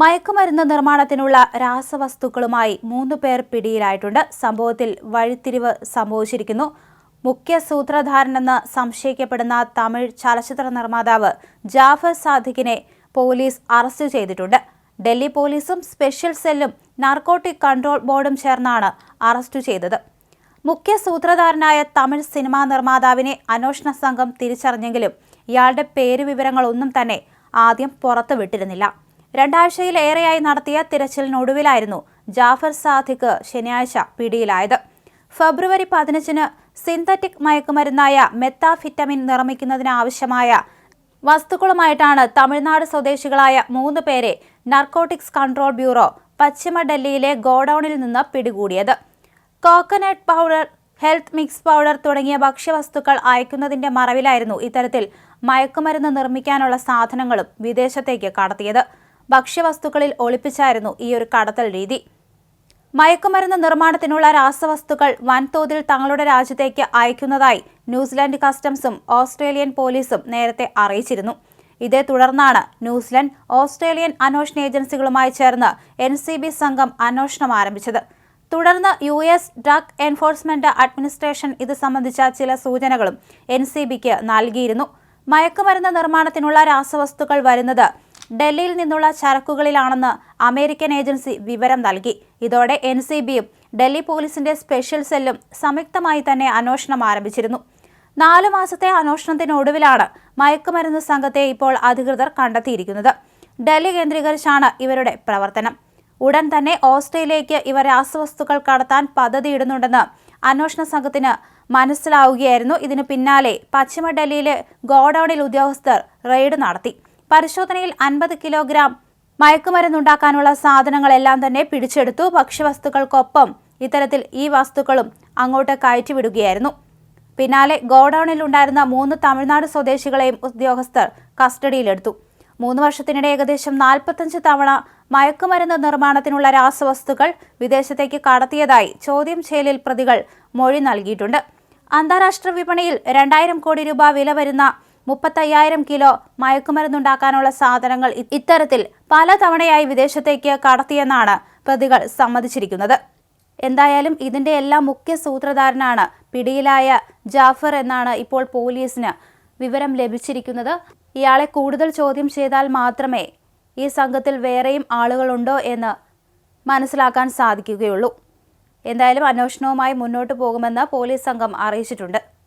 മയക്കുമരുന്ന് നിർമ്മാണത്തിനുള്ള രാസവസ്തുക്കളുമായി മൂന്ന് പേർ പിടിയിലായിട്ടുണ്ട്. സംഭവത്തിൽ വഴിത്തിരിവ് സംഭവിച്ചിരിക്കുന്നു. മുഖ്യ സൂത്രധാരനെന്ന് സംശയിക്കപ്പെടുന്ന തമിഴ് ചലച്ചിത്ര നിർമ്മാതാവ് ജാഫർ സാദിഖിനെ പോലീസ് അറസ്റ്റ് ചെയ്തിട്ടുണ്ട്. ഡൽഹി പോലീസും സ്പെഷ്യൽ സെല്ലും നാർക്കോട്ടിക് കൺട്രോൾ ബോർഡും ചേർന്നാണ് അറസ്റ്റ് ചെയ്തത്. മുഖ്യ സൂത്രധാരനായ തമിഴ് സിനിമാ നിർമ്മാതാവിനെ അന്വേഷണ സംഘം തിരിച്ചറിഞ്ഞെങ്കിലും ഇയാളുടെ പേര് വിവരങ്ങളൊന്നും തന്നെ ആദ്യം പുറത്തുവിട്ടിരുന്നില്ല. രണ്ടാഴ്ചയിലേറെയായി നടത്തിയ തിരച്ചിലിനൊടുവിലായിരുന്നു ജാഫർ സാദിഖ് ശനിയാഴ്ച പിടിയിലായത്. ഫെബ്രുവരി പതിനഞ്ചിന് സിന്തറ്റിക് മയക്കുമരുന്നായ മെത്താഫിറ്റമിൻ നിർമ്മിക്കുന്നതിനാവശ്യമായ വസ്തുക്കളുമായിട്ടാണ് തമിഴ്നാട് സ്വദേശികളായ മൂന്ന് പേരെ നർക്കോട്ടിക്സ് കൺട്രോൾ ബ്യൂറോ പശ്ചിമ ഡൽഹിയിലെ ഗോഡൌണിൽ നിന്ന് പിടികൂടിയത്. Coconut powder health mix powder തുടങ്ങിയ ഭക്ഷ്യവസ്തുക്കൾ അയക്കുന്നതിന്റെ മറവിലായിരുന്നു ഇത്തരത്തിൽ മയക്കുമരുന്ന് നിർമ്മിക്കാനുള്ള സാധനങ്ങളും വിദേശത്തേക്ക് കടത്തിയത്. ഭക്ഷ്യവസ്തുക്കളിൽ ഒളിപ്പിച്ചായിരുന്നു ഈ ഒരു കടത്തൽ രീതി. മയക്കുമരുന്ന് നിർമ്മാണത്തിനുള്ള രാസവസ്തുക്കൾ വൻതോതിൽ തങ്ങളുടെ രാജ്യത്തേക്ക് അയക്കുന്നതായി ന്യൂസിലാൻഡ് കസ്റ്റംസും ഓസ്ട്രേലിയൻ പോലീസും നേരത്തെ അറിയിച്ചിരുന്നു. ഇതേ തുടർന്നാണ് ന്യൂസിലൻഡ് ഓസ്ട്രേലിയൻ അന്വേഷണ ഏജൻസികളുമായി ചേർന്ന് എൻ സംഘം അന്വേഷണം ആരംഭിച്ചത്. തുടർന്ന് U S drug enforcement administration ഇത് സംബന്ധിച്ച ചില സൂചനകളും എൻ സി ബിക്ക് നൽകിയിരുന്നു. മയക്കുമരുന്ന് നിർമ്മാണത്തിനുള്ള രാസവസ്തുക്കൾ വരുന്നത് ഡൽഹിയിൽ നിന്നുള്ള ചരക്കുകളിലാണെന്ന് അമേരിക്കൻ ഏജൻസി വിവരം നൽകി. ഇതോടെ എൻ സി ബിയും ഡൽഹി പോലീസിന്റെ സ്പെഷ്യൽ സെല്ലും സംയുക്തമായി തന്നെ അന്വേഷണം ആരംഭിച്ചിരുന്നു. നാലു മാസത്തെ അന്വേഷണത്തിനൊടുവിലാണ് മയക്കുമരുന്ന് സംഘത്തെ ഇപ്പോൾ അധികൃതർ കണ്ടെത്തിയിരിക്കുന്നത്. ഡൽഹി കേന്ദ്രീകരിച്ചാണ് ഇവരുടെ പ്രവർത്തനം. ഉടൻ തന്നെ ഓസ്ട്രേലിയയ്ക്ക് ഇവർ രാസവസ്തുക്കൾ കടത്താൻ പദ്ധതിയിടുന്നുണ്ടെന്ന് അന്വേഷണ സംഘത്തിന് മനസ്സിലാവുകയായിരുന്നു. ഇതിനു പിന്നാലെ പശ്ചിമ ഡൽഹിയിലെ ഗോഡൌണിൽ ഉദ്യോഗസ്ഥർ റെയ്ഡ് നടത്തി. പരിശോധനയിൽ അൻപത് കിലോഗ്രാം മയക്കുമരുന്നുണ്ടാക്കാനുള്ള സാധനങ്ങളെല്ലാം തന്നെ പിടിച്ചെടുത്തു. ഭക്ഷ്യവസ്തുക്കൾക്കൊപ്പം ഇത്തരത്തിൽ ഈ വസ്തുക്കളും അങ്ങോട്ട് കയറ്റിവിടുകയായിരുന്നു. പിന്നാലെ ഗോഡൌണിൽ ഉണ്ടായിരുന്ന മൂന്ന് തമിഴ്നാട് സ്വദേശികളെയും ഉദ്യോഗസ്ഥർ കസ്റ്റഡിയിലെടുത്തു. മൂന്ന് വർഷത്തിനിടെ ഏകദേശം നാൽപ്പത്തഞ്ച് തവണ മയക്കുമരുന്ന് നിർമ്മാണത്തിനുള്ള രാസവസ്തുക്കൾ വിദേശത്തേക്ക് കടത്തിയതായി ചോദ്യം ചെയ്യലിൽ പ്രതികൾ മൊഴി നൽകിയിട്ടുണ്ട്. അന്താരാഷ്ട്ര വിപണിയിൽ രണ്ടായിരം കോടി രൂപ വില വരുന്ന മുപ്പത്തയ്യായിരം കിലോ മയക്കുമരുന്നുണ്ടാക്കാനുള്ള സാധനങ്ങൾ ഇത്തരത്തിൽ പലതവണയായി വിദേശത്തേക്ക് കടത്തിയെന്നാണ് പ്രതികൾ സമ്മതിച്ചിരിക്കുന്നത്. എന്തായാലും ഇതിന്റെ എല്ലാം മുഖ്യ സൂത്രധാരനാണ് പിടിയിലായ ജാഫർ എന്നാണ് ഇപ്പോൾ പോലീസിന് വിവരം ലഭിച്ചിരിക്കുന്നത്. ഇയാളെ കൂടുതൽ ചോദ്യം ചെയ്താൽ മാത്രമേ ഈ സംഘത്തിൽ വേറെയും ആളുകളുണ്ടോ എന്ന് മനസ്സിലാക്കാൻ സാധിക്കുകയുള്ളൂ. എന്തായാലും അന്വേഷണവുമായി മുന്നോട്ട് പോകുമെന്ന് പോലീസ് സംഘം അറിയിച്ചിട്ടുണ്ട്.